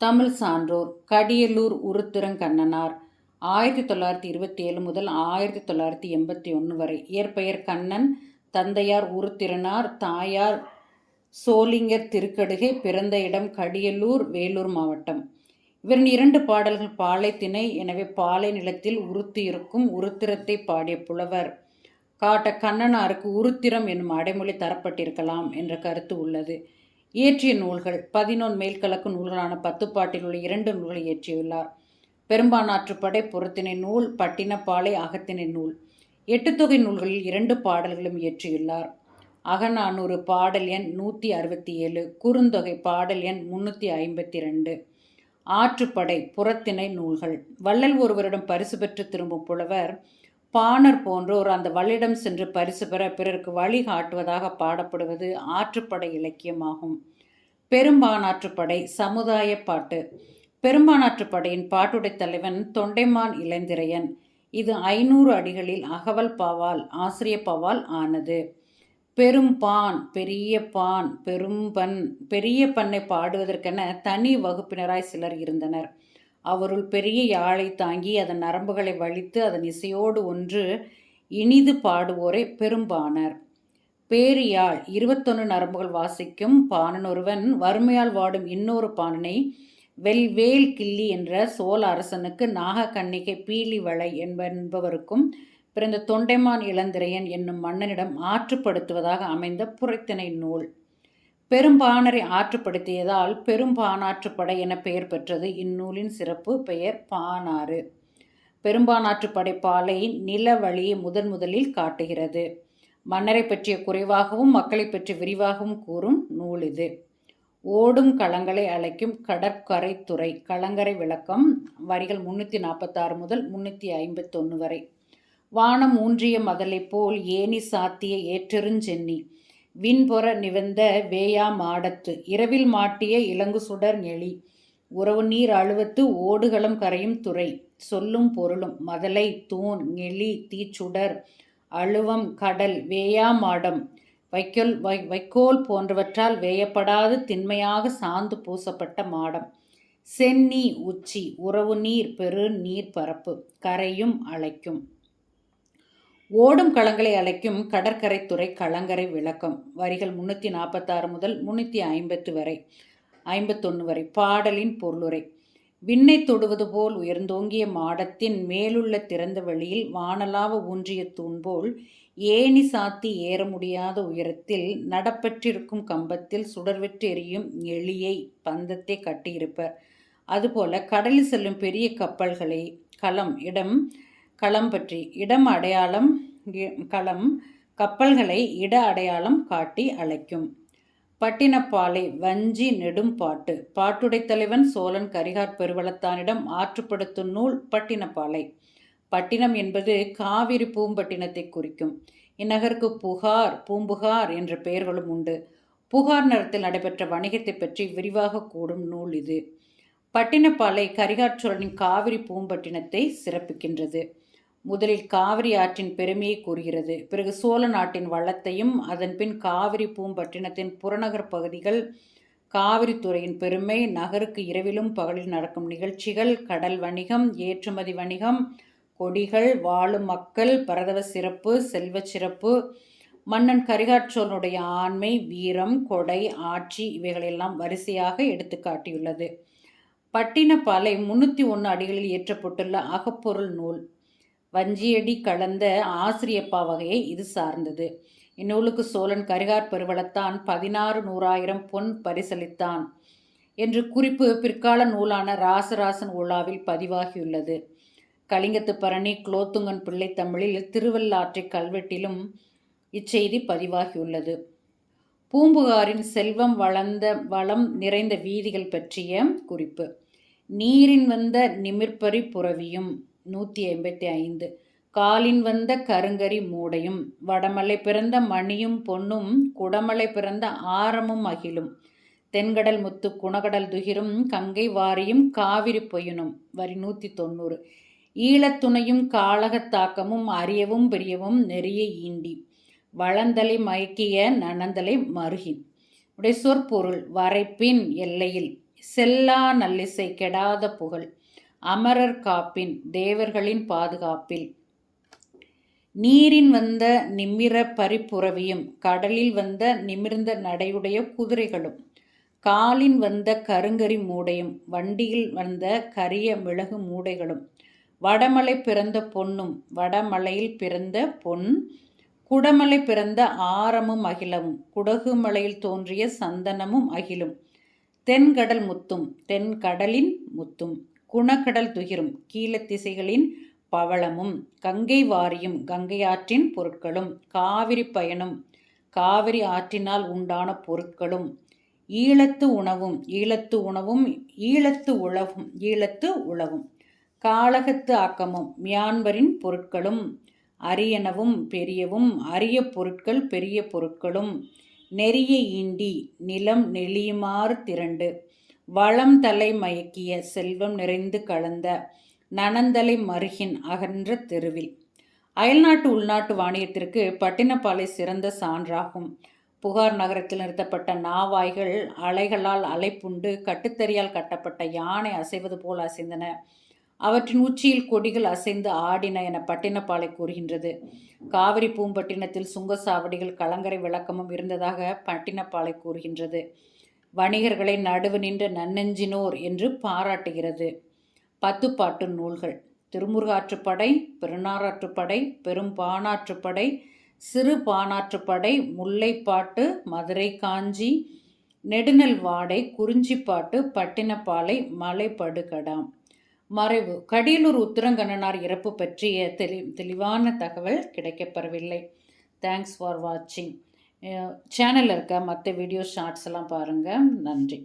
தமிழ் சான்றோர் கடியலூர் உருத்திரங்கண்ணனார். ஆயிரத்தி தொள்ளாயிரத்தி இருபத்தி ஏழு முதல் ஆயிரத்தி தொள்ளாயிரத்தி எண்பத்தி ஒன்று வரை இயற்பெயர் கண்ணன் தந்தையார் உருத்திரனார் தாயார் சோலிங்கர் திருக்கடுகை பிறந்த இடம் கடியலூர் வேலூர் மாவட்டம். இவரின் இரண்டு பாடல்கள் பாலை திணை எனவே பாலை நிலத்தில் உருத்து இருக்கும் உருத்திரத்தை பாடிய புலவர். காட்ட கண்ணனாருக்கு உருத்திரம் என்னும் அடைமொழி தரப்பட்டிருக்கலாம் என்ற கருத்து உள்ளது. இயற்றிய நூல்கள் பதினொன் மேல்கலக்கு நூல்களான பத்துப்பாட்டில் உள்ள இரண்டு நூல்களை இயற்றியுள்ளார். பெரும்பானாற்றுப்படை புறத்தினை நூல் பட்டினப்பாலை அகத்தினை நூல். எட்டு தொகை நூல்களில் இரண்டு பாடல்களும் இயற்றியுள்ளார். அகநானூறு பாடல் எண் நூற்றி அறுபத்தி ஏழு குறுந்தொகை பாடல் எண் முன்னூற்றி ஐம்பத்தி ரெண்டு ஆற்றுப்படை புறத்திணை நூல்கள். வள்ளல் ஒருவரிடம் பரிசு பெற்று திரும்பும் புலவர் பாணர் போன்றோர் அந்த வள்ளிடம் சென்று பரிசு பெற பிறருக்கு வழி காட்டுவதாக பாடப்படுவது ஆற்றுப்படை இலக்கியமாகும். பெரும்பானாற்றுப்படை சமுதாய பாட்டு. பெரும்பானாற்றுப்படையின் பாட்டுடைத் தலைவன் தொண்டைமான் இளந்திரையன். இது ஐநூறு அடிகளில் அகவல் பாவால் ஆசிரிய பாவால் ஆனது. பெரும்பான் பெரிய பான் பெரும்பன் பெரிய பண்ணை பாடுவதற்கென தனி வகுப்பினராய் சிலர் இருந்தனர். அவருள் பெரிய யாழை தாங்கி அதன் நரம்புகளை வலித்து அதன் இசையோடு ஒன்று இனிது பாடுவோரை பெரும்பானர். பேரியாழ் இருபத்தொன்று நரம்புகள் வாசிக்கும் பாணன் ஒருவன் வறுமையால் வாடும் இன்னொரு பாணனை வெல்வேல் கிள்ளி என்ற சோழ அரசனுக்கு நாகக்கண்ணிகை பீலி வளை என்பவருக்கும் பிறந்த தொண்டைமான் இளந்திரையன் என்னும் மன்னனிடம் ஆற்றுப்படுத்துவதாக அமைந்த புரைத்திணை நூல். பெரும்பாணரை ஆற்றுப்படுத்தியதால் பெரும்பானாற்றுப்படை என பெயர் பெற்றது. இந்நூலின் சிறப்பு பெயர் பானாறு பெரும்பானாற்றுப்படை பாலை நில வழியை முதன் முதலில் காட்டுகிறது. மன்னரை பற்றிய குறைவாகவும் மக்களை பற்றி விரிவாகவும் கூறும் நூல் இது. ஓடும் களங்களை அழைக்கும் கடற்கரை துறை கலங்கரை விளக்கம் வரிகள் முன்னூற்றி நாற்பத்தாறு முதல் முன்னூற்றி ஐம்பத்தொன்று வரை. வானம் ஊன்றிய மதலை போல் ஏனி சாத்திய ஏற்றெருஞ்சென்னி. விண்பொற நிவந்த வேயா மாடத்து இரவில் மாட்டிய இலங்கு சுடர் நெளி. உறவு நீர் அழுவத்து ஓடுகளம் கரையும் துறை சொல்லும் பொருளும் மதலை தூண் நெளி தீச்சுடர் அழுவம் கடல் வேயா மாடம் வைக்கோல் வை வைக்கோல் போன்றவற்றால் வேயப்படாது திண்மையாக சாந்து பூசப்பட்ட மாடம். சென்னி உச்சி உறவு நீர் பெரு நீர் பரப்பு கரையும் அழைக்கும். ஓடும் களங்களை அழைக்கும் கடற்கரைத்துறை களங்கரை விளக்கம். வரிகள் முன்னூற்றி நாற்பத்தாறு முதல் முன்னூற்றி ஐம்பத்து வரை ஐம்பத்தொன்று வரை. பாடலின் பொருளுரை. விண்ணை தொடுவது போல் உயர்ந்தோங்கிய மாடத்தின் மேலுள்ள திறந்த வழியில் வானலாவ ஊன்றிய தூண்போல் ஏணி சாத்தி ஏற முடியாத உயரத்தில் நடப்பற்றிருக்கும் கம்பத்தில் சுடர்வெற்று எரியும் எளியை பந்தத்தை கட்டியிருப்பர். அதுபோல கடலில் செல்லும் பெரிய கப்பல்களை களம் இடம் களம் பற்றி இடம் அடையாளம் களம் கப்பல்களை இட அடையாளம் காட்டி அழைக்கும். பட்டினப்பாலை வஞ்சி நெடும் பாட்டு பாட்டுடை தலைவன் சோழன் கரிகார் பெருவளத்தானிடம் ஆற்றுப்படுத்தும் நூல் பட்டினப்பாலை. பட்டினம் என்பது காவிரி பூம்பட்டினத்தை குறிக்கும். இந்நகருக்கு புகார் பூம்புகார் என்ற பெயர்களும் உண்டு. புகார் நிறத்தில் நடைபெற்ற வணிகத்தை பற்றி விரிவாக கூடும் நூல் இது. பட்டினப்பாலை கரிகார் சோழனின் காவிரி பூம்பட்டினத்தை சிறப்பிக்கின்றது. முதலில் காவிரி ஆற்றின் பெருமையை கூறுகிறது. பிறகு சோழ நாட்டின் வளத்தையும் அதன்பின் காவிரி பூம்பட்டினத்தின் புறநகர் பகுதிகள் காவிரி துறையின் பெருமை நகருக்கு இரவிலும் பகலில் நடக்கும் நிகழ்ச்சிகள் கடல் வணிகம் ஏற்றுமதி வணிகம் கொடிகள் வாழும் மக்கள் பரதவ சிறப்பு செல்வ சிறப்பு மன்னன் கரிகாற்றோனுடைய ஆண்மை வீரம் கொடை ஆட்சி இவைகளெல்லாம் வரிசையாக எடுத்து காட்டியுள்ளது. பட்டினப்பாலை முன்னூற்றி ஒன்று அடிகளில் இயற்றப்பட்டுள்ள அகப்பொருள் நூல் வஞ்சியடி கலந்த ஆசிரியப்பா வகையை இது சார்ந்தது. இந்நூலுக்கு சோழன் கரிகார் பெருவளத்தான் பதினாறு நூறாயிரம் பொன் பரிசளித்தான் என்று குறிப்பு பிற்கால நூலான ராசராசன் உலாவில் பதிவாகியுள்ளது. கலிங்கத்து பரணி குலோத்துங்கன் பிள்ளை தமிழில் திருவள்ளாற்றை கல்வெட்டிலும் இச்செய்தி பதிவாகியுள்ளது. பூம்புகாரின் செல்வம் வளர்ந்த வளம் நிறைந்த வீதிகள் பற்றிய குறிப்பு. நீரின் வந்த நிமிர்பறி புறவியும் நூற்றி ஐம்பத்தி ஐந்து. காலின் வந்த கருங்கரி மூடையும் வடமலை பிறந்த மணியும் பொன்னும் குடமலை பிறந்த ஆரமும் அகிலும் தென்கடல் முத்து குணகடல் துகிரும் கங்கை வாரியும் காவிரி பொய்யனும் வரி நூற்றி தொண்ணூறு. ஈழத்துணையும் காலகத்தாக்கமும் அரியவும் பெரியவும் நெறிய ஈண்டி. வளந்தலை மயக்கிய நனந்தலை மருகின். உடைய சொற்பொருள் வரைப்பின் எல்லையில் செல்லா நல்லிசை கெடாத புகழ். அமரர் காப்பின் தேவர்களின் பாதுகாப்பில். நீரின் வந்த நிமிர பரிப்புறவியும் கடலில் வந்த நிமிர்ந்த நடையுடைய குதிரைகளும் காலின் வந்த கருங்கரி மூடையும் வண்டியில் வந்த கரிய மிளகு மூடைகளும் வடமலை பிறந்த பொன்னும் வடமலையில் பிறந்த பொன் குடமலை பிறந்த ஆரமும் அகிலமும் குடகுமலையில் தோன்றிய சந்தனமும் அகிலும் தென்கடல் முத்தும் தென்கடலின் முத்தும். குணக்கடல் துகிரும் கீழத்திசைகளின் பவளமும் கங்கை வாரியும் கங்கை ஆற்றின் பொருட்களும் காவிரி பயனும் காவிரி ஆற்றினால் உண்டான பொருட்களும் ஈழத்து உணவும் ஈழத்து உணவும் ஈழத்து உழவும் ஈழத்து உழவும் காளகத்து ஆக்கமும் மியான்மரின் பொருட்களும் அரியனவும் பெரியவும் அரிய பொருட்கள் பெரிய பொருட்களும் நெறிய ஈண்டி நிலம் நெளியுமாறு திரண்டு வளம் தலை மயக்கிய செல்வம் நிறைந்து கலந்த நனந்தலை மருகின் அகன்ற தெருவில். அயல்நாட்டு உள்நாட்டு வாணியத்திற்கு பட்டினப்பாலை சிறந்த சான்றாகும். புகார் நகரத்தில் நிறுத்தப்பட்ட நாவாய்கள் அலைகளால் அலைப்புண்டு கட்டுத்தறியால் கட்டப்பட்ட யானை அசைவது போல் அசைந்தன. அவற்றின் உச்சியில் கொடிகள் அசைந்து ஆடின என பட்டினப்பாலை கூறுகின்றது. காவிரி பூம்பட்டினத்தில் சுங்கசாவடிகள் கலங்கரை விளக்கமும் இருந்ததாக பட்டினப்பாலை கூறுகின்றது. வணிகர்களை நடுவு நின்ற நன்னெஞ்சினோர் என்று பாராட்டுகிறது. பத்துப்பாட்டு நூல்கள். திருமுருகாற்றுப்படை பெருநாராற்றுப்படை பெரும்பானாற்றுப்படை சிறு பானாற்றுப்படை முல்லைப்பாட்டு மதுரை காஞ்சி நெடுநல் வாடை குறிஞ்சிப்பாட்டு பட்டினப்பாலை மலைப்படுகடாம். மறைவு. கடியலூர் உத்தரங்கண்ணனார் இறப்பு பற்றிய தெளி தெளிவான தகவல் கிடைக்கப்பெறவில்லை. தேங்க்ஸ் ஃபார் வாட்சிங் சேனலில் இருக்க மற்ற வீடியோ ஷார்ட்ஸ் எல்லாம் பாருங்கள் நன்றி.